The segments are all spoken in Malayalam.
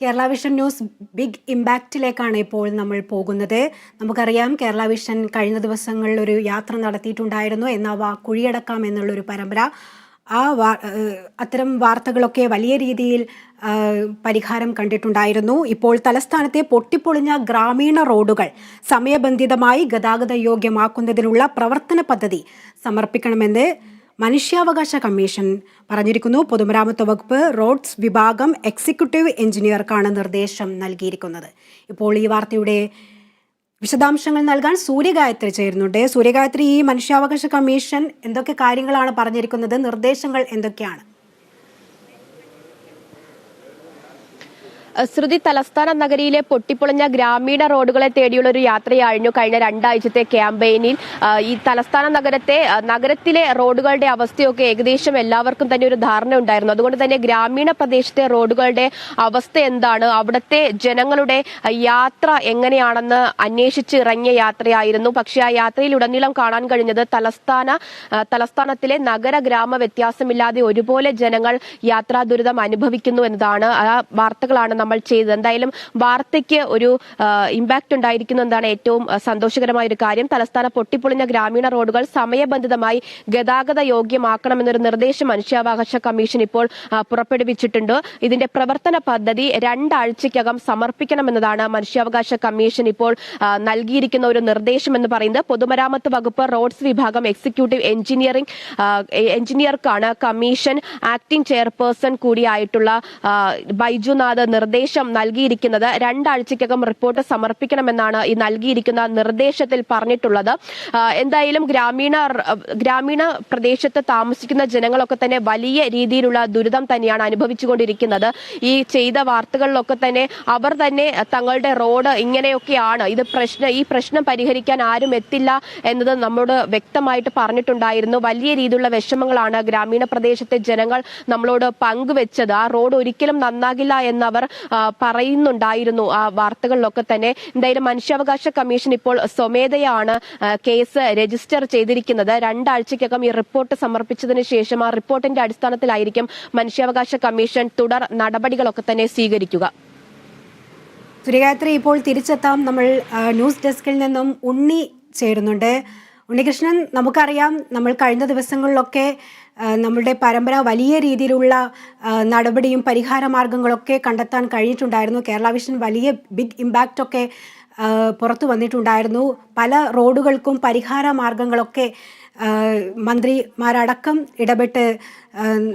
കേരള വിഷൻ ന്യൂസ് ബിഗ് ഇമ്പാക്റ്റിലേക്കാണ് ഇപ്പോൾ നമ്മൾ പോകുന്നത്. നമുക്കറിയാം കേരള വിഷൻ കഴിഞ്ഞ ദിവസങ്ങളിൽ ഒരു യാത്ര നടത്തിയിട്ടുണ്ടായിരുന്നു. എന്നാവ കുഴിയടക്കാം എന്നുള്ളൊരു പരമ്പര. ആ വാ അത്തരം വാർത്തകളൊക്കെ വലിയ രീതിയിൽ പരിഹാരം കണ്ടിട്ടുണ്ടായിരുന്നു. ഇപ്പോൾ തലസ്ഥാനത്തെ പൊട്ടിപ്പൊളിഞ്ഞ ഗ്രാമീണ റോഡുകൾ സമയബന്ധിതമായി ഗതാഗത യോഗ്യമാക്കുന്നതിനുള്ള പ്രവർത്തന പദ്ധതി സമർപ്പിക്കണമെന്ന് മനുഷ്യാവകാശ കമ്മീഷൻ പറഞ്ഞിരിക്കുന്നു പൊതുമരാമത്ത് വകുപ്പ് റോഡ്സ് വിഭാഗം എക്സിക്യൂട്ടീവ് എഞ്ചിനീയർക്കാണ് നിർദ്ദേശം നൽകിയിരിക്കുന്നത്. ഇപ്പോൾ ഈ വാർത്തയുടെ വിശദാംശങ്ങൾ നൽകാൻ സൂര്യഗായത്രി ചേരുന്നുണ്ട്. സൂര്യഗായത്രി ഈ മനുഷ്യാവകാശ കമ്മീഷൻ എന്തൊക്കെ കാര്യങ്ങളാണ് പറഞ്ഞിരിക്കുന്നത്? നിർദ്ദേശങ്ങൾ എന്തൊക്കെയാണ്? ശ്രുതി തലസ്ഥാന നഗരിയിലെ പൊട്ടിപ്പൊളിഞ്ഞ ഗ്രാമീണ റോഡുകളെ തേടിയുള്ള ഒരു യാത്രയായിരുന്നു കഴിഞ്ഞ രണ്ടാഴ്ചത്തെ ക്യാമ്പയിനിൽ. ഈ തലസ്ഥാന നഗരത്തെ നഗരത്തിലെ റോഡുകളുടെ അവസ്ഥയൊക്കെ ഏകദേശം എല്ലാവർക്കും തന്നെ ഒരു ധാരണ ഉണ്ടായിരുന്നു. അതുകൊണ്ട് തന്നെ ഗ്രാമീണ പ്രദേശത്തെ റോഡുകളുടെ അവസ്ഥ എന്താണ്? അവിടുത്തെ ജനങ്ങളുടെ യാത്ര എങ്ങനെയാണെന്ന് അന്വേഷിച്ച് ഇറങ്ങിയ യാത്രയായിരുന്നു. പക്ഷേ ആ യാത്രയിൽ ഉടനീളം കാണാൻ കഴിഞ്ഞത് തലസ്ഥാന തലസ്ഥാനത്തിലെ നഗര ഗ്രാമ വ്യത്യാസമില്ലാതെ ഒരുപോലെ ജനങ്ങൾ യാത്രാ ദുരിതം അനുഭവിക്കുന്നു എന്നതാണ്. ആ വാർത്തകളാണ് നമ്മൾ ചെയ്തത്. എന്തായാലും വാർത്തയ്ക്ക് ഒരു ഇമ്പാക്ട് ഉണ്ടായിരിക്കുന്നു എന്നാണ് ഏറ്റവും സന്തോഷകരമായ ഒരു കാര്യം. തലസ്ഥാന പൊട്ടിപ്പൊളിഞ്ഞ ഗ്രാമീണ റോഡുകൾ സമയബന്ധിതമായി ഗതാഗത യോഗ്യമാക്കണമെന്നൊരു നിർദ്ദേശം മനുഷ്യാവകാശ കമ്മീഷൻ ഇപ്പോൾ പുറപ്പെടുവിച്ചിട്ടുണ്ട്. ഇതിന്റെ പ്രവർത്തന പദ്ധതി രണ്ടാഴ്ചയ്ക്കകം സമർപ്പിക്കണമെന്നതാണ് മനുഷ്യാവകാശ കമ്മീഷൻ ഇപ്പോൾ നൽകിയിരിക്കുന്ന ഒരു നിർദ്ദേശം എന്ന് പറയുന്നത്. പൊതുമരാമത്ത് വകുപ്പ് റോഡ്സ് വിഭാഗം എക്സിക്യൂട്ടീവ് എഞ്ചിനീയറിംഗ് എഞ്ചിനീയർക്കാണ് കമ്മീഷൻ ആക്ടിംഗ് ചെയർപേഴ്സൺ കൂടിയായിട്ടുള്ള ബൈജുനാഥ് നിർദ്ദേശം നൽകിയിരിക്കുന്നത്. രണ്ടാഴ്ചയ്ക്കകം റിപ്പോർട്ട് സമർപ്പിക്കണമെന്നാണ് ഈ നൽകിയിരിക്കുന്ന നിർദ്ദേശത്തിൽ പറഞ്ഞിട്ടുള്ളത്. എന്തായാലും ഗ്രാമീണ ഗ്രാമീണ പ്രദേശത്ത് താമസിക്കുന്ന ജനങ്ങളൊക്കെ തന്നെ വലിയ രീതിയിലുള്ള ദുരിതം തന്നെയാണ് അനുഭവിച്ചുകൊണ്ടിരിക്കുന്നത്. ഈ ചെയ്ത വാർത്തകളിലൊക്കെ തന്നെ അവർ തന്നെ തങ്ങളുടെ റോഡ് ഇങ്ങനെയൊക്കെയാണ്. ഇത് പ്രശ്നം ഈ പ്രശ്നം പരിഹരിക്കാൻ ആരും എത്തില്ല എന്നത് നമ്മോട് വ്യക്തമായിട്ട് പറഞ്ഞിട്ടുണ്ടായിരുന്നു. വലിയ രീതിയിലുള്ള വിഷമങ്ങളാണ് ഗ്രാമീണ പ്രദേശത്തെ ജനങ്ങൾ നമ്മളോട് പങ്കുവെച്ചത്. ആ റോഡ് ഒരിക്കലും നന്നാകില്ല എന്നവർ പറയുന്നുണ്ടായിരുന്നു. ആ വാർത്തകളിലൊക്കെ തന്നെ എന്തായാലും മനുഷ്യാവകാശ കമ്മീഷൻ ഇപ്പോൾ സ്വമേധയാണ് കേസ് രജിസ്റ്റർ ചെയ്തിരിക്കുന്നത്. രണ്ടാഴ്ചയ്ക്കകം ഈ റിപ്പോർട്ട് സമർപ്പിച്ചതിന് ശേഷം ആ റിപ്പോർട്ടിന്റെ അടിസ്ഥാനത്തിലായിരിക്കും മനുഷ്യാവകാശ കമ്മീഷൻ തുടർ നടപടികളൊക്കെ തന്നെ സ്വീകരിക്കുക. സൂര്യഗായത്രി ഇപ്പോൾ തിരിച്ചെത്താം. നമ്മൾ ന്യൂസ് ഡെസ്കിൽ നിന്നും ഉണ്ണി ചേരുന്നുണ്ട്. ഉണ്ണികൃഷ്ണൻ നമുക്കറിയാം നമ്മൾ കഴിഞ്ഞ ദിവസങ്ങളിലൊക്കെ ആ, നമ്മളുടെ പരമ്പര വലിയ രീതിയിലുള്ള നടപടിയും പരിഹാര മാർഗങ്ങളൊക്കെ കണ്ടെത്താൻ കഴിഞ്ഞിട്ടുണ്ടായിരുന്നു. കേരള വിഷൻ വലിയ ബിഗ് ഇമ്പാക്റ്റൊക്കെ പുറത്തു വന്നിട്ടുണ്ടായിരുന്നു. പല റോഡുകൾക്കും പരിഹാര മാർഗങ്ങളൊക്കെ മന്ത്രിമാരടക്കം ഇടപെട്ട്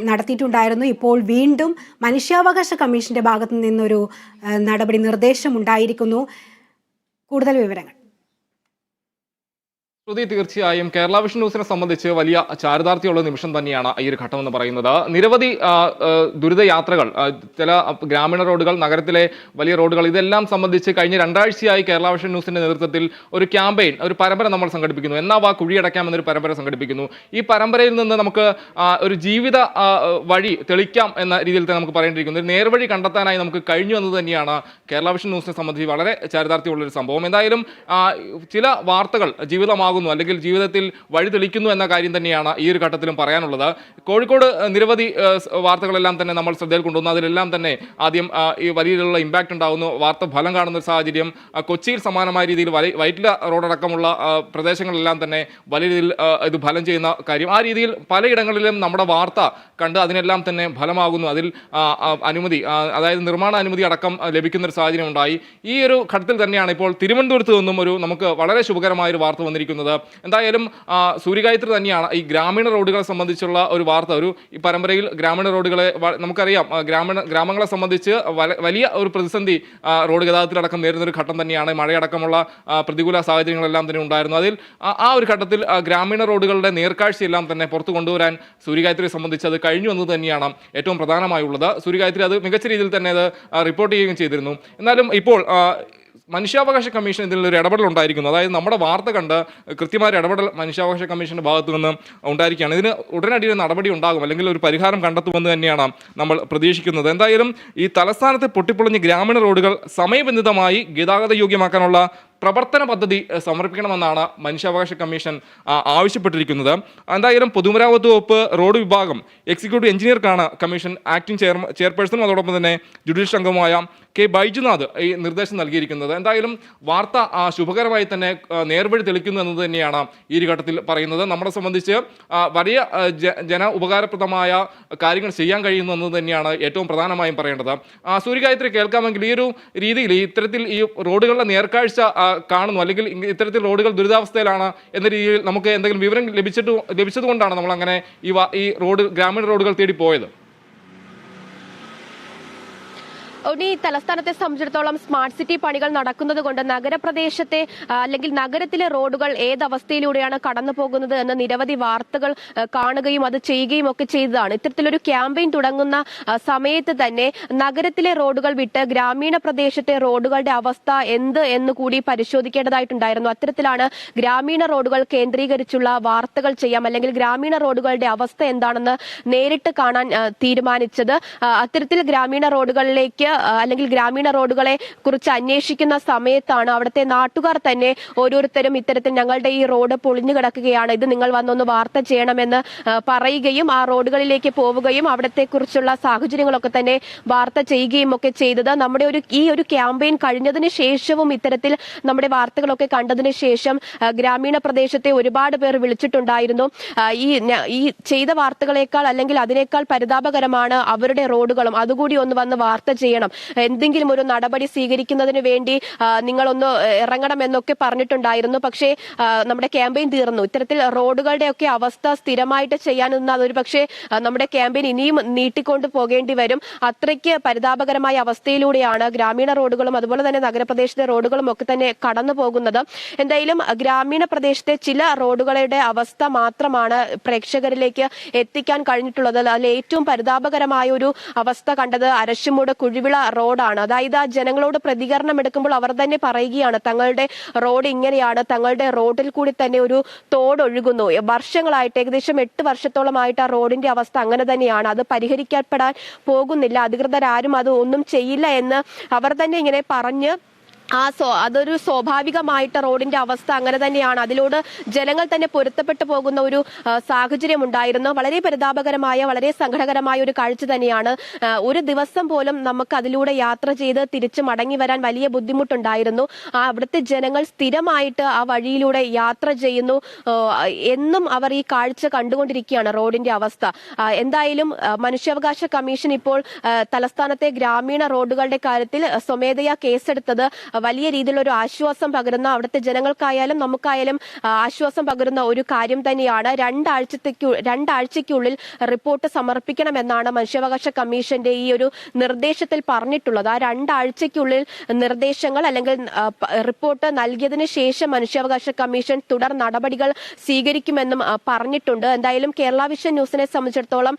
നടത്തിയിട്ടുണ്ടായിരുന്നു. ഇപ്പോൾ വീണ്ടും മനുഷ്യാവകാശ കമ്മീഷന്റെ ഭാഗത്തു നിന്നൊരു നടപടി നിർദ്ദേശം ഉണ്ടായിരിക്കുന്നു കൂടുതൽ വിവരങ്ങൾ. ശ്രുതി തീർച്ചയായും കേരള വിഷൻ ന്യൂസിനെ സംബന്ധിച്ച് വലിയ ചാരിതാർത്ഥ്യമുള്ള നിമിഷം തന്നെയാണ് ഈ ഒരു ഘട്ടം എന്ന് പറയുന്നത്. നിരവധി ആ, ആ, ദുരിത യാത്രകൾ ചില ഗ്രാമീണ റോഡുകൾ നഗരത്തിലെ വലിയ റോഡുകൾ ഇതെല്ലാം സംബന്ധിച്ച് കഴിഞ്ഞ രണ്ടാഴ്ചയായി കേരള വിഷൻ ന്യൂസിന്റെ നേതൃത്വത്തിൽ ഒരു ക്യാമ്പയിൻ ഒരു പരമ്പര നമ്മൾ സംഘടിപ്പിക്കുന്നു. എന്നാ വാ കുഴിയടക്കാം എന്നൊരു പരമ്പര സംഘടിപ്പിക്കുന്നു. ഈ പരമ്പരയിൽ നിന്ന് നമുക്ക് ഒരു ജീവിത വഴി തെളിക്കാം എന്ന രീതിയിൽ തന്നെ നമുക്ക് പറയേണ്ടിയിരിക്കുന്നു. ഒരു നേർവഴി കണ്ടെത്താനായി നമുക്ക് കഴിഞ്ഞു എന്ന് തന്നെയാണ് കേരള വിഷൻ ന്യൂസിനെ സംബന്ധിച്ച് വളരെ ചാരിതാർത്ഥ്യമുള്ള ഒരു സംഭവം. എന്തായാലും ചില വാർത്തകൾ ജീവിതമാകുന്നു അല്ലെങ്കിൽ ജീവിതത്തിൽ വഴിതെളിക്കുന്നു എന്ന കാര്യം തന്നെയാണ് ഈ ഒരു ഘട്ടത്തിലും പറയാനുള്ളത്. കോഴിക്കോട് നിരവധി വാർത്തകളെല്ലാം തന്നെ നമ്മൾ ശ്രദ്ധയിൽ കൊണ്ടുവന്നു. അതിലെല്ലാം തന്നെ ആദ്യം ഈ വലിയ രീതിയിലുള്ള ഇമ്പാക്റ്റ് ഉണ്ടാകുന്നു വാർത്ത ഫലം കാണുന്ന ഒരു സാഹചര്യം കൊച്ചിയിൽ സമാനമായ രീതിയിൽ വൈറ്റില റോഡടക്കമുള്ള പ്രദേശങ്ങളെല്ലാം തന്നെ വലിയ രീതിയിൽ ഇത് ഫലം ചെയ്യുന്ന കാര്യം. ആ രീതിയിൽ പലയിടങ്ങളിലും നമ്മുടെ വാർത്ത കണ്ട് അതിനെല്ലാം തന്നെ ഫലമാകുന്നു. അതിൽ അനുമതി അതായത് നിർമ്മാണ അനുമതി അടക്കം ലഭിക്കുന്ന ഒരു സാഹചര്യം ഉണ്ടായി. ഈ ഒരു ഘട്ടത്തിൽ തന്നെയാണ് ഇപ്പോൾ തിരുവനന്തപുരത്ത് നിന്നും ഒരു നമുക്ക് വളരെ ശുഭകരമായ ഒരു വാർത്ത വന്നിരിക്കുന്നത്. എന്തായാലും സൂര്യഗായത്രി തന്നെയാണ് ഈ ഗ്രാമീണ റോഡുകളെ സംബന്ധിച്ചുള്ള ഒരു വാർത്ത. ഒരു ഈ പരമ്പരയിൽ ഗ്രാമീണ റോഡുകളെ നമുക്കറിയാം ഗ്രാമീണ ഗ്രാമങ്ങളെ സംബന്ധിച്ച് വല- വലിയ ഒരു പ്രതിസന്ധി റോഡ് ഗതാഗതത്തിലടക്കം നേരിടുന്ന ഒരു ഘട്ടം തന്നെയാണ്. മഴയടക്കമുള്ള പ്രതികൂല സാഹചര്യങ്ങളെല്ലാം തന്നെ ഉണ്ടായിരുന്നു. അതിൽ ആ ഒരു ഘട്ടത്തിൽ ഗ്രാമീണ റോഡുകളുടെ നേർക്കാഴ്ചയെല്ലാം തന്നെ പുറത്തു കൊണ്ടുവരാൻ സൂര്യഗായത്രിയെ സംബന്ധിച്ച് അത് കഴിഞ്ഞു എന്നത് തന്നെയാണ് ഏറ്റവും പ്രധാനമായുള്ളത്. സൂര്യഗായത്രി അത് മികച്ച രീതിയിൽ തന്നെ അത് റിപ്പോർട്ട് ചെയ്യുകയും ചെയ്തിരുന്നു. എന്നാലും ഇപ്പോൾ മനുഷ്യാവകാശ കമ്മീഷൻ ഇതിൽ ഒരു ഇടപെടൽ ഉണ്ടായിരിക്കുന്നു. അതായത് നമ്മുടെ വാർത്ത കണ്ട് കൃത്യമായ ഒരു ഇടപെടൽ മനുഷ്യാവകാശ കമ്മീഷന്റെ ഭാഗത്തു നിന്ന് ഉണ്ടായിരിക്കുകയാണ്. ഇതിന് ഉടനടി ഒരു നടപടി ഉണ്ടാകും അല്ലെങ്കിൽ ഒരു പരിഹാരം കണ്ടെത്തുമെന്ന് തന്നെയാണ് നമ്മൾ പ്രതീക്ഷിക്കുന്നത്. എന്തായാലും ഈ തലസ്ഥാനത്തെ പൊട്ടിപ്പൊളിഞ്ഞ് ഗ്രാമീണ റോഡുകൾ സമയബന്ധിതമായി ഗതാഗത യോഗ്യമാക്കാനുള്ള പ്രവർത്തന പദ്ധതി സമർപ്പിക്കണമെന്നാണ് മനുഷ്യാവകാശ കമ്മീഷൻ ആവശ്യപ്പെട്ടിരിക്കുന്നത്. എന്തായാലും പൊതുമരാമത്ത് വകുപ്പ് റോഡ് വിഭാഗം എക്സിക്യൂട്ടീവ് എഞ്ചിനീയർക്കാണ് കമ്മീഷൻ ആക്ടിംഗ് ചെയർ ചെയർപേഴ്സണും അതോടൊപ്പം തന്നെ ജുഡീഷ്യൽ അംഗവുമായ കെ ബൈജുനാഥ് ഈ നിർദ്ദേശം നൽകിയിരിക്കുന്നത്. എന്തായാലും വാർത്ത ശുഭകരമായി തന്നെ നേർവഴി തെളിക്കുന്നു എന്നത് തന്നെയാണ് ഈ ഒരു ഘട്ടത്തിൽ പറയുന്നത്. നമ്മളെ സംബന്ധിച്ച് വലിയ ജന ഉപകാരപ്രദമായ കാര്യങ്ങൾ ചെയ്യാൻ കഴിയുന്നു എന്നത് തന്നെയാണ് ഏറ്റവും പ്രധാനമായും പറയേണ്ടത്. സൂര്യഗായത്രി കേൾക്കാമെങ്കിൽ ഈ ഒരു രീതിയിൽ ഇത്തരത്തിൽ ഈ റോഡുകളുടെ നേർക്കാഴ്ച കാണുന്നു. അല്ലെങ്കിൽ ഇത്തരത്തിൽ റോഡുകൾ ദുരിതാവസ്ഥയിലാണ് എന്ന രീതിയിൽ നമുക്ക് എന്തെങ്കിലും വിവരം ലഭിച്ചിട്ട് ലഭിച്ചതുകൊണ്ടാണ് നമ്മൾ അങ്ങനെ ഈ ഈ റോഡ് ഗ്രാമീണ റോഡുകൾ തേടി പോയത്. ഇനി തലസ്ഥാനത്തെ സംബന്ധിച്ചിടത്തോളം സ്മാർട്ട് സിറ്റി പണികൾ നടക്കുന്നത് കൊണ്ട് നഗരപ്രദേശത്തെ അല്ലെങ്കിൽ നഗരത്തിലെ റോഡുകൾ ഏതവസ്ഥയിലൂടെയാണ് കടന്നു പോകുന്നത് എന്ന് നിരവധി വാർത്തകൾ കാണുകയും അത് ചെയ്യുകയും ഒക്കെ ചെയ്തതാണ്. ഇത്തരത്തിലൊരു ക്യാമ്പയിൻ തുടങ്ങുന്ന സമയത്ത് തന്നെ നഗരത്തിലെ റോഡുകൾ വിട്ട് ഗ്രാമീണ പ്രദേശത്തെ റോഡുകളുടെ അവസ്ഥ എന്ത് എന്ന് കൂടി പരിശോധിക്കേണ്ടതായിട്ടുണ്ടായിരുന്നു. അത്തരത്തിലാണ് ഗ്രാമീണ റോഡുകൾ കേന്ദ്രീകരിച്ചുള്ള വാർത്തകൾ ചെയ്യാം. അല്ലെങ്കിൽ ഗ്രാമീണ റോഡുകളുടെ അവസ്ഥ എന്താണെന്ന് നേരിട്ട് കാണാൻ തീരുമാനിച്ചത്. അത്തരത്തിൽ ഗ്രാമീണ റോഡുകളിലേക്ക് അല്ലെങ്കിൽ ഗ്രാമീണ റോഡുകളെ കുറിച്ച് അന്വേഷിക്കുന്ന സമയത്താണ് അവിടുത്തെ നാട്ടുകാർ തന്നെ ഓരോരുത്തരും ഇത്തരത്തിൽ ഞങ്ങളുടെ ഈ റോഡ് പൊളിഞ്ഞു കിടക്കുകയാണ്. ഇത് നിങ്ങൾ വന്നൊന്ന് വാർത്ത ചെയ്യണമെന്ന് പറയുകയും ആ റോഡുകളിലേക്ക് പോവുകയും അവിടത്തെ കുറിച്ചുള്ള സാഹചര്യങ്ങളൊക്കെ തന്നെ വാർത്ത ചെയ്യുകയും ഒക്കെ ചെയ്തത്. നമ്മുടെ ഒരു ഈ ഒരു ക്യാമ്പയിൻ കഴിഞ്ഞതിന് ശേഷവും ഇത്തരത്തിൽ നമ്മുടെ വാർത്തകളൊക്കെ കണ്ടതിന് ശേഷം ഗ്രാമീണ പ്രദേശത്തെ ഒരുപാട് പേർ വിളിച്ചിട്ടുണ്ടായിരുന്നു. ഈ ഈ ചെയ്ത വാർത്തകളെക്കാൾ അല്ലെങ്കിൽ അതിനേക്കാൾ പരിതാപകരമാണ് അവരുടെ റോഡുകളും. അതുകൂടി ഒന്ന് വന്ന് വാർത്ത ചെയ്യണം. എന്തെങ്കിലും ഒരു നടപടി സ്വീകരിക്കുന്നതിന് വേണ്ടി നിങ്ങളൊന്ന് ഇറങ്ങണം എന്നൊക്കെ പറഞ്ഞിട്ടുണ്ടായിരുന്നു. പക്ഷേ നമ്മുടെ ക്യാമ്പയിൻ തീർന്നു. ഇത്തരത്തിൽ റോഡുകളുടെ ഒക്കെ അവസ്ഥ സ്ഥിരമായിട്ട് ചെയ്യാൻ നിന്നാൽ ഒരു പക്ഷേ നമ്മുടെ ക്യാമ്പയിൻ ഇനിയും നീട്ടിക്കൊണ്ട് പോകേണ്ടി വരും. അത്രയ്ക്ക് പരിതാപകരമായ അവസ്ഥയിലൂടെയാണ് ഗ്രാമീണ റോഡുകളും അതുപോലെ തന്നെ നഗരപ്രദേശത്തെ റോഡുകളും ഒക്കെ തന്നെ കടന്നു പോകുന്നത്. എന്തായാലും ഗ്രാമീണ പ്രദേശത്തെ ചില റോഡുകളുടെ അവസ്ഥ മാത്രമാണ് പ്രേക്ഷകരിലേക്ക് എത്തിക്കാൻ കഴിഞ്ഞിട്ടുള്ളത്. അതിൽ ഏറ്റവും പരിതാപകരമായ ഒരു അവസ്ഥ കണ്ടത് അരശുമൂട് കുഴിവിള റോഡാണ്. അതായത് ആ ജനങ്ങളോട് പ്രതികരണം എടുക്കുമ്പോൾ അവർ തന്നെ പറയുകയാണ് തങ്ങളുടെ റോഡ് ഇങ്ങനെയാണ് തങ്ങളുടെ റോഡിൽ കൂടി തന്നെ ഒരു തോട് ഒഴുകുന്നു. വർഷങ്ങളായിട്ട് ഏകദേശം എട്ട് വർഷത്തോളമായിട്ട് ആ റോഡിന്റെ അവസ്ഥ അങ്ങനെ തന്നെയാണ്. അത് പരിഹരിക്കപ്പെടാൻ പോകുന്നില്ല. അധികൃതരാരും അത് ഒന്നും ചെയ്യില്ല എന്ന് അവർ തന്നെ ഇങ്ങനെ പറഞ്ഞ് ആ സോ അതൊരു സ്വാഭാവികമായിട്ട് റോഡിന്റെ അവസ്ഥ അങ്ങനെ തന്നെയാണ്. അതിലൂടെ ജനങ്ങൾ തന്നെ പൊരുത്തപ്പെട്ടു പോകുന്ന ഒരു സാഹചര്യം ഉണ്ടായിരുന്നു വളരെ പരിതാപകരമായ വളരെ സങ്കടകരമായ ഒരു കാഴ്ച തന്നെയാണ്. ഒരു ദിവസം പോലും നമുക്ക് അതിലൂടെ യാത്ര ചെയ്ത് തിരിച്ചു മടങ്ങി വരാൻ വലിയ ബുദ്ധിമുട്ടുണ്ടായിരുന്നു. ആ അവിടുത്തെ ജനങ്ങൾ സ്ഥിരമായിട്ട് ആ വഴിയിലൂടെ യാത്ര ചെയ്യുന്നു. എന്നും അവർ ഈ കാഴ്ച കണ്ടുകൊണ്ടിരിക്കുകയാണ് റോഡിന്റെ അവസ്ഥ. എന്തായാലും മനുഷ്യാവകാശ കമ്മീഷൻ ഇപ്പോൾ തലസ്ഥാനത്തെ ഗ്രാമീണ റോഡുകളുടെ കാര്യത്തിൽ സ്വമേധയാ കേസെടുത്തത് വലിയ രീതിയിലുള്ള ഒരു ആശ്വാസം പകരുന്ന അവിടുത്തെ ജനങ്ങൾക്കായാലും നമുക്കായാലും ആശ്വാസം പകരുന്ന ഒരു കാര്യം തന്നെയാണ്. രണ്ടാഴ്ചത്തേക്ക് രണ്ടാഴ്ചയ്ക്കുള്ളിൽ റിപ്പോർട്ട് സമർപ്പിക്കണമെന്നാണ് മനുഷ്യാവകാശ കമ്മീഷന്റെ ഈ ഒരു നിർദ്ദേശത്തിൽ പറഞ്ഞിട്ടുള്ളത്. ആ രണ്ടാഴ്ചയ്ക്കുള്ളിൽ നിർദ്ദേശങ്ങൾ അല്ലെങ്കിൽ റിപ്പോർട്ട് നൽകിയതിന് ശേഷം മനുഷ്യാവകാശ കമ്മീഷൻ തുടർ നടപടികൾ സ്വീകരിക്കുമെന്നും പറഞ്ഞിട്ടുണ്ട്. എന്തായാലും കേരള വിഷൻ ന്യൂസിനെ സംബന്ധിച്ചിടത്തോളം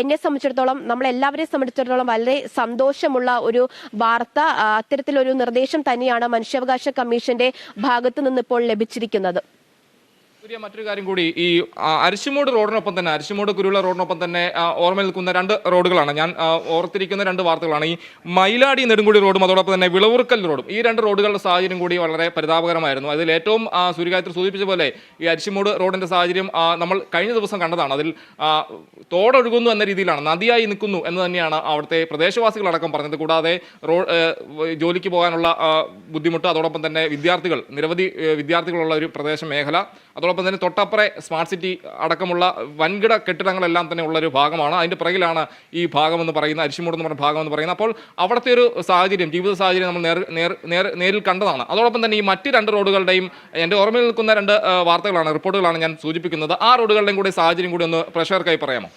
എന്നെ സംബന്ധിച്ചിടത്തോളം നമ്മളെല്ലാവരെയും സംബന്ധിച്ചിടത്തോളം വളരെ സന്തോഷമുള്ള ഒരു വാർത്ത അത്തരത്തിലൊരു നിർദ്ദേശം തന്നെയാണ് മനുഷ്യാവകാശ കമ്മീഷന്റെ ഭാഗത്തു നിന്ന് ഇപ്പോൾ ലഭിച്ചിരിക്കുന്നത്. സൂര്യ മറ്റൊരു കാര്യം കൂടി. ഈ അരിശിമോട് റോഡിനൊപ്പം തന്നെ അരിശിമോട് കുരുവിള റോഡിനൊപ്പം തന്നെ ഓർമ്മ നിൽക്കുന്ന രണ്ട് റോഡുകളാണ്. ഞാൻ ഓർത്തിരിക്കുന്ന രണ്ട് വാർത്തകളാണ്. ഈ മയിലാടി നെടുങ്കുടി റോഡും അതോടൊപ്പം തന്നെ വിളവുറുക്കൽ റോഡും ഈ രണ്ട് റോഡുകളുടെ സാഹചര്യം കൂടി വളരെ പരിതാപകരമായിരുന്നു. അതിൽ ഏറ്റവും സൂര്യകാര്യത്തിൽ സൂചിപ്പിച്ച പോലെ ഈ അരിശിമോട് റോഡിന്റെ സാഹചര്യം നമ്മൾ കഴിഞ്ഞ ദിവസം കണ്ടതാണ്. അതിൽ തോടൊഴുകുന്നു എന്ന രീതിയിലാണ് നദിയായി നിൽക്കുന്നു എന്ന് തന്നെയാണ് അവിടുത്തെ പ്രദേശവാസികളടക്കം പറഞ്ഞത്. കൂടാതെ റോ ജോലിക്ക് പോകാനുള്ള ബുദ്ധിമുട്ട് അതോടൊപ്പം തന്നെ വിദ്യാർത്ഥികൾ നിരവധി വിദ്യാർത്ഥികളുള്ള ഒരു പ്രദേശ മേഖല അതോടൊപ്പം തന്നെ തൊട്ടപ്പുറേ സ്മാർട്ട് സിറ്റി അടക്കമുള്ള വൻകിട കെട്ടിടങ്ങളെല്ലാം തന്നെ ഉള്ളൊരു ഭാഗമാണ്. അതിന്റെ പുറകിലാണ് ഈ ഭാഗമെന്ന് പറയുന്ന അരിശിമൂട് എന്ന് പറഞ്ഞ ഭാഗമെന്ന് പറയുന്നത് അപ്പോൾ അവിടുത്തെ ഒരു സാഹചര്യം ജീവിത സാഹചര്യം നമ്മൾ നേർ നേർ നേർ നേരിൽ കണ്ടതാണ്. അതോടൊപ്പം തന്നെ ഈ മറ്റ് രണ്ട് റോഡുകളുടെയും എന്റെ ഓർമ്മയിൽ നിൽക്കുന്ന രണ്ട് വാർത്തകളാണ് റിപ്പോർട്ടുകളാണ് ഞാൻ സൂചിപ്പിക്കുന്നത്. ആ റോഡുകളുടെയും കൂടി സാഹചര്യം കൂടി ഒന്ന് പ്രഷർക്കായി പറയാമോ?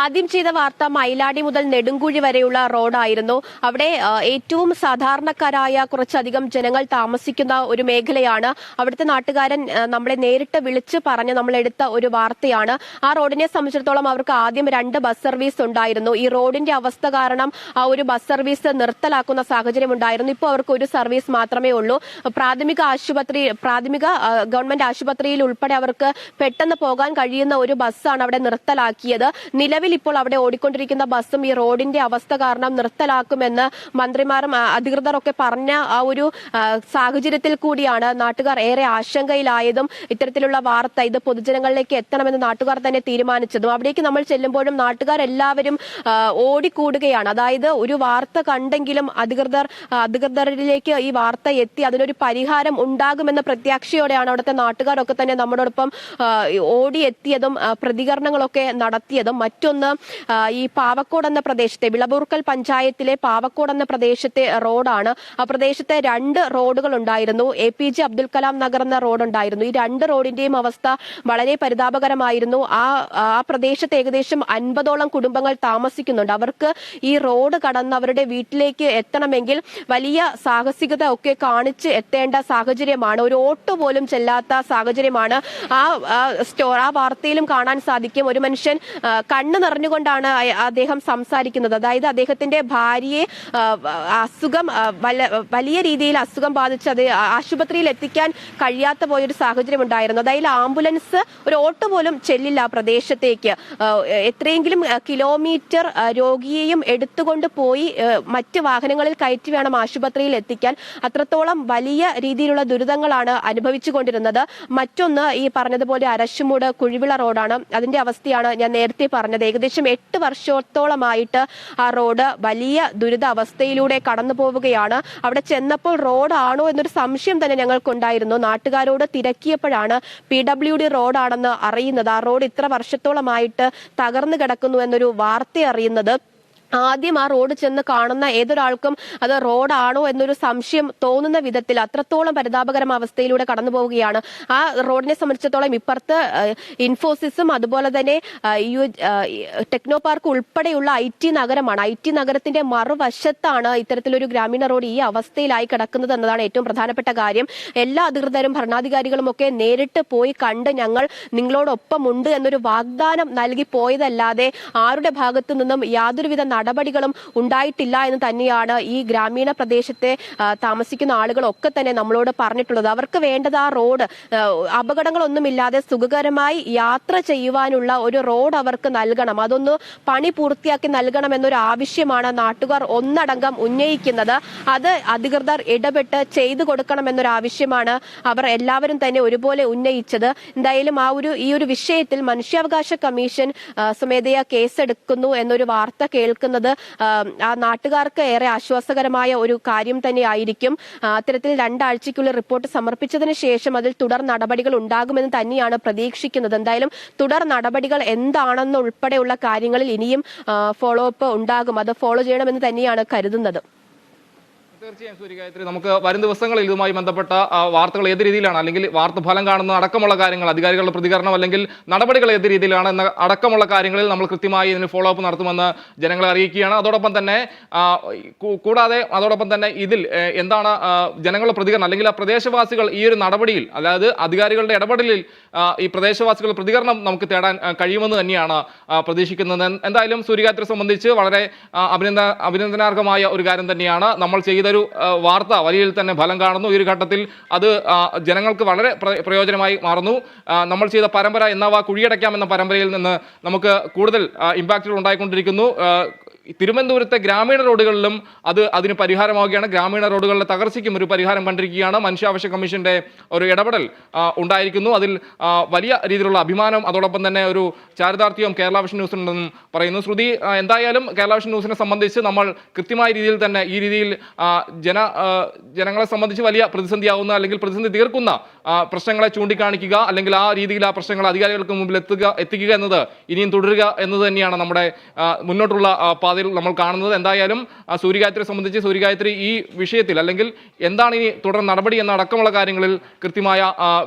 ആദ്യം ചെയ്ത വാർത്ത മൈലാടി മുതൽ നെടുങ്കുഴി വരെയുള്ള റോഡായിരുന്നു. അവിടെ ഏറ്റവും സാധാരണക്കാരായ കുറച്ചധികം ജനങ്ങൾ താമസിക്കുന്ന ഒരു മേഖലയാണ്. അവിടുത്തെ നാട്ടുകാരൻ നമ്മളെ നേരിട്ട് വിളിച്ച് പറഞ്ഞ് നമ്മൾ എടുത്ത ഒരു വാർത്തയാണ്. ആ റോഡിനെ സംബന്ധിച്ചിടത്തോളം അവർക്ക് ആദ്യം രണ്ട് ബസ് സർവീസ് ഉണ്ടായിരുന്നു. ഈ റോഡിന്റെ അവസ്ഥ കാരണം ആ ഒരു ബസ് സർവീസ് നിർത്തലാക്കുന്ന സാഹചര്യം ഉണ്ടായിരുന്നു. ഇപ്പോൾ അവർക്ക് ഒരു സർവീസ് മാത്രമേ ഉള്ളൂ. പ്രാഥമിക ആശുപത്രി പ്രാഥമിക ഗവൺമെന്റ് ആശുപത്രിയിൽ ഉൾപ്പെടെ അവർക്ക് പെട്ടെന്ന് പോകാൻ കഴിയുന്ന ഒരു ബസ്സാണ് അവിടെ നിർത്തലാക്കിയത്. നിലവിൽ നിലവിൽ ഇപ്പോൾ അവിടെ ഓടിക്കൊണ്ടിരിക്കുന്ന ബസ്സും ഈ റോഡിന്റെ അവസ്ഥ കാരണം നിർത്തലാക്കുമെന്ന് മന്ത്രിമാരും അധികൃതർ അധികൃതരൊക്കെ പറഞ്ഞ ആ ഒരു സാഹചര്യത്തിൽ കൂടിയാണ് നാട്ടുകാർ ഏറെ ആശങ്കയിലായതും ഇത്തരത്തിലുള്ള വാർത്ത ഇത് പൊതുജനങ്ങളിലേക്ക് എത്തണമെന്ന് നാട്ടുകാർ തന്നെ തീരുമാനിച്ചതും. അവിടേക്ക് നമ്മൾ ചെല്ലുമ്പോഴും നാട്ടുകാരെല്ലാവരും ഓടിക്കൂടുകയാണ്. അതായത് ഒരു വാർത്ത കണ്ടെങ്കിലും അധികൃതർ അധികൃതരിലേക്ക് ഈ വാർത്ത എത്തി അതിനൊരു പരിഹാരം ഉണ്ടാകുമെന്ന പ്രത്യാക്ഷയോടെയാണ് അവിടുത്തെ നാട്ടുകാരൊക്കെ തന്നെ നമ്മളോടൊപ്പം ആ, ഓടിയെത്തിയതും പ്രതികരണങ്ങളൊക്കെ നടത്തിയതും മറ്റൊന്ന് ഈ പാവക്കോട് എന്ന പ്രദേശത്തെ വിളവൂർക്കൽ പഞ്ചായത്തിലെ പാവക്കോട് എന്ന പ്രദേശത്തെ റോഡാണ്. ആ പ്രദേശത്തെ രണ്ട് റോഡുകൾ ഉണ്ടായിരുന്നു. A P J Abdul Kalam Nagar എന്ന റോഡ് ഉണ്ടായിരുന്നു ഈ രണ്ട് റോഡിന്റെയും അവസ്ഥ വളരെ പരിതാപകരമായിരുന്നു. ആ ആ പ്രദേശത്ത് ഏകദേശം അൻപതോളം കുടുംബങ്ങൾ താമസിക്കുന്നുണ്ട്. അവർക്ക് ഈ റോഡ് കടന്ന് അവരുടെ വീട്ടിലേക്ക് എത്തണമെങ്കിൽ വലിയ സാഹസികത ഒക്കെ കാണിച്ച് എത്തേണ്ട സാഹചര്യമാണ്. ഒരു ഓട്ടോ പോലും ചെല്ലാത്ത സാഹചര്യമാണ്. ആ ആ സ്റ്റോ ആ വാർത്തയിലും കാണാൻ സാധിക്കും. ഒരു മനുഷ്യൻ ആ, കണ്ണ് നിറഞ്ഞുകൊണ്ടാണ് അദ്ദേഹം സംസാരിക്കുന്നത്. അതായത് അദ്ദേഹത്തിന്റെ ഭാര്യയെ അസുഖം വലിയ രീതിയിൽ അസുഖം ബാധിച്ച് അത് ആശുപത്രിയിൽ എത്തിക്കാൻ കഴിയാത്ത പോയൊരു സാഹചര്യം ഉണ്ടായിരുന്നു. അതായത് ആംബുലൻസ് ഒരു ഓട്ടോ പോലും ചെല്ലില്ല പ്രദേശത്തേക്ക്. എത്രയെങ്കിലും കിലോമീറ്റർ രോഗിയെയും എടുത്തുകൊണ്ട് പോയി മറ്റ് വാഹനങ്ങളിൽ കയറ്റി വേണം ആശുപത്രിയിൽ എത്തിക്കാൻ. അത്രത്തോളം വലിയ രീതിയിലുള്ള ദുരിതങ്ങളാണ് അനുഭവിച്ചുകൊണ്ടിരുന്നത്. മറ്റൊന്ന് ഈ പറഞ്ഞതുപോലെ അരശുമൂട് കുഴിവിള റോഡാണ്. അതിന്റെ അവസ്ഥയാണ് ഞാൻ നേരത്തെ പറഞ്ഞത്. ഏകദേശം എട്ട് വർഷത്തോളമായിട്ട് ആ റോഡ് വലിയ ദുരിത അവസ്ഥയിലൂടെ കടന്നു പോവുകയാണ്. അവിടെ ചെന്നപ്പോൾ റോഡാണോ എന്നൊരു സംശയം തന്നെ ഞങ്ങൾക്കുണ്ടായിരുന്നു. നാട്ടുകാരോട് തിരക്കിയപ്പോഴാണ് പി ഡബ്ല്യു ഡി റോഡാണെന്ന് അറിയുന്നത്. ആ റോഡ് ഇത്ര വർഷത്തോളമായിട്ട് തകർന്നു കിടക്കുന്നു എന്നൊരു വാർത്ത അറിയുന്നത്. ആദ്യം ആ റോഡ് ചെന്ന് കാണുന്ന ഏതൊരാൾക്കും അത് റോഡാണോ എന്നൊരു സംശയം തോന്നുന്ന വിധത്തിൽ അത്രത്തോളം പരിതാപകരം അവസ്ഥയിലൂടെ കടന്നു പോവുകയാണ്. ആ റോഡിനെ സംബന്ധിച്ചിടത്തോളം ഇപ്പുറത്ത് ഇൻഫോസിസും അതുപോലെ തന്നെ ടെക്നോ പാർക്ക് ഉൾപ്പെടെയുള്ള ഐ ടി നഗരമാണ്. ഐ ടി നഗരത്തിന്റെ മറുവശത്താണ് ഇത്തരത്തിലൊരു ഗ്രാമീണ റോഡ് ഈ അവസ്ഥയിലായി കിടക്കുന്നത് എന്നതാണ് ഏറ്റവും പ്രധാനപ്പെട്ട കാര്യം. എല്ലാ അധികൃതരും ഭരണാധികാരികളും ഒക്കെ നേരിട്ട് പോയി കണ്ട് ഞങ്ങൾ നിങ്ങളോടൊപ്പമുണ്ട് എന്നൊരു വാഗ്ദാനം നൽകി പോയതല്ലാതെ ആരുടെ ഭാഗത്തു നിന്നും യാതൊരുവിധ നടപടികളും ഉണ്ടായിട്ടില്ല എന്ന് തന്നെയാണ് ഈ ഗ്രാമീണ പ്രദേശത്തെ താമസിക്കുന്ന ആളുകളൊക്കെ തന്നെ നമ്മളോട് പറഞ്ഞിട്ടുള്ളത്. അവർക്ക് വേണ്ടത് ആ റോഡ് അപകടങ്ങളൊന്നുമില്ലാതെ സുഖകരമായി യാത്ര ചെയ്യുവാനുള്ള ഒരു റോഡ് അവർക്ക് നൽകണം. അതൊന്ന് പണി പൂർത്തിയാക്കി നൽകണം എന്നൊരു ആവശ്യമാണ് നാട്ടുകാർ ഒന്നടങ്കം ഉന്നയിക്കുന്നത്. അത് അധികൃതർ ഇടപെട്ട് ചെയ്തു കൊടുക്കണം എന്നൊരു ആവശ്യമാണ് അവർ എല്ലാവരും തന്നെ ഒരുപോലെ ഉന്നയിച്ചത്. എന്തായാലും ആ ഒരു ഈ ഒരു വിഷയത്തിൽ മനുഷ്യാവകാശ കമ്മീഷൻ സ്വമേധയാ കേസെടുക്കുന്നു എന്നൊരു വാർത്ത കേൾക്കുന്നത് ആ, ആ നാട്ടുകാർക്ക് ഏറെ ആശ്വാസകരമായ ഒരു കാര്യം തന്നെയായിരിക്കും. അത്തരത്തിൽ രണ്ടാഴ്ചയ്ക്കുള്ളിൽ റിപ്പോർട്ട് സമർപ്പിച്ചതിന് ശേഷം അതിൽ തുടർ നടപടികൾ ഉണ്ടാകുമെന്ന് തന്നെയാണ് പ്രതീക്ഷിക്കുന്നത്. എന്തായാലും തുടർ നടപടികൾ എന്താണെന്നുൾപ്പെടെയുള്ള കാര്യങ്ങളിൽ ഇനിയും ഫോളോ അപ്പ് ഉണ്ടാകും. അത് ഫോളോ ചെയ്യണമെന്ന് തന്നെയാണ് കരുതുന്നത്. തീർച്ചയായും സൂര്യഗായത്രി. നമുക്ക് വരും ദിവസങ്ങളിൽ ഇതുമായി ബന്ധപ്പെട്ട വാർത്തകൾ ഏത് രീതിയിലാണ്? അല്ലെങ്കിൽ വാർത്ത ഫലം കാണുന്ന അടക്കമുള്ള കാര്യങ്ങൾ അധികാരികളുടെ പ്രതികരണം അല്ലെങ്കിൽ നടപടികൾ ഏത് രീതിയിലാണ് എന്ന അടക്കമുള്ള കാര്യങ്ങളിൽ നമ്മൾ കൃത്യമായി ഇതിന് ഫോളോ അപ്പ് നടത്തുമെന്ന് ജനങ്ങളെ അറിയിക്കുകയാണ്. അതോടൊപ്പം തന്നെ കൂടാതെ അതോടൊപ്പം തന്നെ ഇതിൽ എന്താണ് ജനങ്ങളുടെ പ്രതികരണം അല്ലെങ്കിൽ ആ പ്രദേശവാസികൾ ഈ ഒരു നടപടിയിൽ അതായത് അധികാരികളുടെ ഇടപെടലിൽ ഈ പ്രദേശവാസികളുടെ പ്രതികരണം നമുക്ക് തേടാൻ കഴിയുമെന്ന് തന്നെയാണ് പ്രതീക്ഷിക്കുന്നത്. എന്തായാലും സൂര്യഗായത്രിയെ സംബന്ധിച്ച് വളരെ അഭിനന്ദ അഭിനന്ദനാർഹമായ ഒരു കാര്യം തന്നെയാണ്. നമ്മൾ ചെയ്തൊരു ആ, വാർത്ത വലിയ തന്നെ ഫലം കാണുന്നു. ഈ ഒരു ഘട്ടത്തിൽ അത് ജനങ്ങൾക്ക് വളരെ പ്രയോജനമായി മാറുന്നു. നമ്മൾ ചെയ്ത പരമ്പര എന്നാവാ കുഴിയടയ്ക്കാം എന്ന പരമ്പരയിൽ നിന്ന് നമുക്ക് കൂടുതൽ ഇമ്പാക്റ്റുകൾ ഉണ്ടായിക്കൊണ്ടിരിക്കുന്നു. തിരുവനന്തപുരത്തെ ഗ്രാമീണ റോഡുകളിലും അത് അതിന് പരിഹാരമാവുകയാണ്. ഗ്രാമീണ റോഡുകളുടെ തകർച്ചയ്ക്കും ഒരു പരിഹാരം കണ്ടിരിക്കുകയാണ്. മനുഷ്യാവശ്യ കമ്മീഷന്റെ ഒരു ഇടപെടൽ ഉണ്ടായിരിക്കുന്നു. അതിൽ വലിയ രീതിയിലുള്ള അഭിമാനം അതോടൊപ്പം തന്നെ ഒരു ചാരിതാർത്ഥ്യവും കേരള വിഷൻ ന്യൂസിനുണ്ടെന്നും പറയുന്നു. ശ്രുതി എന്തായാലും കേരള വിഷൻ ന്യൂസിനെ സംബന്ധിച്ച് നമ്മൾ കൃത്യമായ രീതിയിൽ തന്നെ ഈ രീതിയിൽ ജന ജനങ്ങളെ സംബന്ധിച്ച് വലിയ പ്രതിസന്ധിയാവുന്ന അല്ലെങ്കിൽ പ്രതിസന്ധി തീർക്കുന്ന പ്രശ്നങ്ങളെ ചൂണ്ടിക്കാണിക്കുക അല്ലെങ്കിൽ ആ രീതിയിൽ ആ പ്രശ്നങ്ങൾ അധികാരികൾക്ക് മുമ്പിൽ എത്തുക എത്തിക്കുക എന്നത് ഇനിയും തുടരുക എന്നത് തന്നെയാണ് നമ്മുടെ മുന്നോട്ടുള്ള പാതയിൽ നമ്മൾ കാണുന്നത് എന്തായാലും സൂര്യഗായത്രിയെ സംബന്ധിച്ച് സൂര്യഗായത്രി ഈ വിഷയത്തിൽ അല്ലെങ്കിൽ എന്താണ് ഇനി തുടർ നടപടി എന്ന അടക്കമുള്ള കാര്യങ്ങളിൽ കൃത്യമായ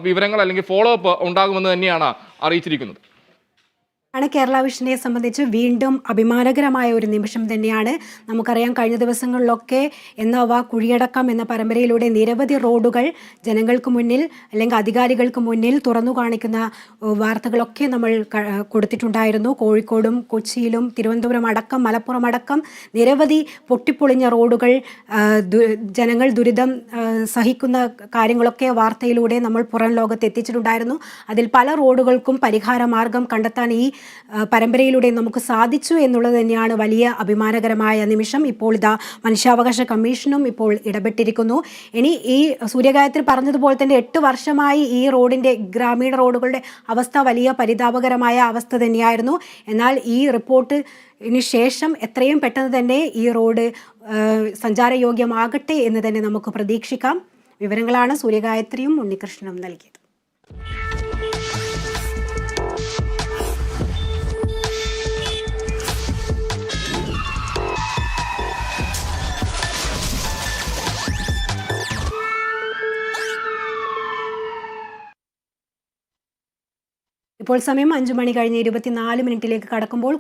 വിവരങ്ങൾ അല്ലെങ്കിൽ ഫോളോ അപ്പ് ഉണ്ടാകുമെന്ന് തന്നെയാണ് അറിയിച്ചിരിക്കുന്നത്. ആണ് കേരള വിഷനെ സംബന്ധിച്ച് വീണ്ടും അഭിമാനകരമായ ഒരു നിമിഷം തന്നെയാണ്. നമുക്കറിയാം കഴിഞ്ഞ ദിവസങ്ങളിലൊക്കെ എന്നാവാ കുഴിയടക്കം എന്ന പരമ്പരയിലൂടെ നിരവധി റോഡുകൾ ജനങ്ങൾക്ക് മുന്നിൽ അല്ലെങ്കിൽ അധികാരികൾക്ക് മുന്നിൽ തുറന്നു കാണിക്കുന്ന വാർത്തകളൊക്കെ നമ്മൾ കൊടുത്തിട്ടുണ്ടായിരുന്നു. കോഴിക്കോടും കൊച്ചിയിലും തിരുവനന്തപുരം അടക്കം മലപ്പുറം അടക്കം നിരവധി പൊട്ടിപ്പൊളിഞ്ഞ റോഡുകൾ ജനങ്ങൾ ദുരിതം സഹിക്കുന്ന കാര്യങ്ങളൊക്കെ വാർത്തയിലൂടെ നമ്മൾ പുറം ലോകത്ത് എത്തിച്ചിട്ടുണ്ടായിരുന്നു. അതിൽ പല റോഡുകൾക്കും പരിഹാര മാർഗം കണ്ടെത്താൻ ഈ പരമ്പരയിലൂടെ നമുക്ക് സാധിച്ചു എന്നുള്ളത് തന്നെയാണ് വലിയ അഭിമാനകരമായ നിമിഷം. ഇപ്പോൾ ഇതാ മനുഷ്യാവകാശ കമ്മീഷനും ഇപ്പോൾ ഇടപെട്ടിരിക്കുന്നു. ഇനി ഈ സൂര്യഗായത്രി പറഞ്ഞതുപോലെ തന്നെ എട്ട് വർഷമായി ഈ റോഡിന്റെ ഗ്രാമീണ റോഡുകളുടെ അവസ്ഥ വലിയ പരിതാപകരമായ അവസ്ഥ തന്നെയായിരുന്നു. എന്നാൽ ഈ റിപ്പോർട്ട് ഇനി ശേഷം എത്രയും പെട്ടെന്ന് തന്നെ ഈ റോഡ് സഞ്ചാര സഞ്ചാരയോഗ്യമാകട്ടെ എന്ന് തന്നെ നമുക്ക് പ്രതീക്ഷിക്കാം. വിവരങ്ങളാണ് സൂര്യഗായത്രിയും ഉണ്ണികൃഷ്ണനും നൽകിയത്. ഇപ്പോൾ സമയം അഞ്ചു മണി കഴിഞ്ഞ് ഇരുപത്തിനാല് മിനിറ്റിലേക്ക് കടക്കുമ്പോൾ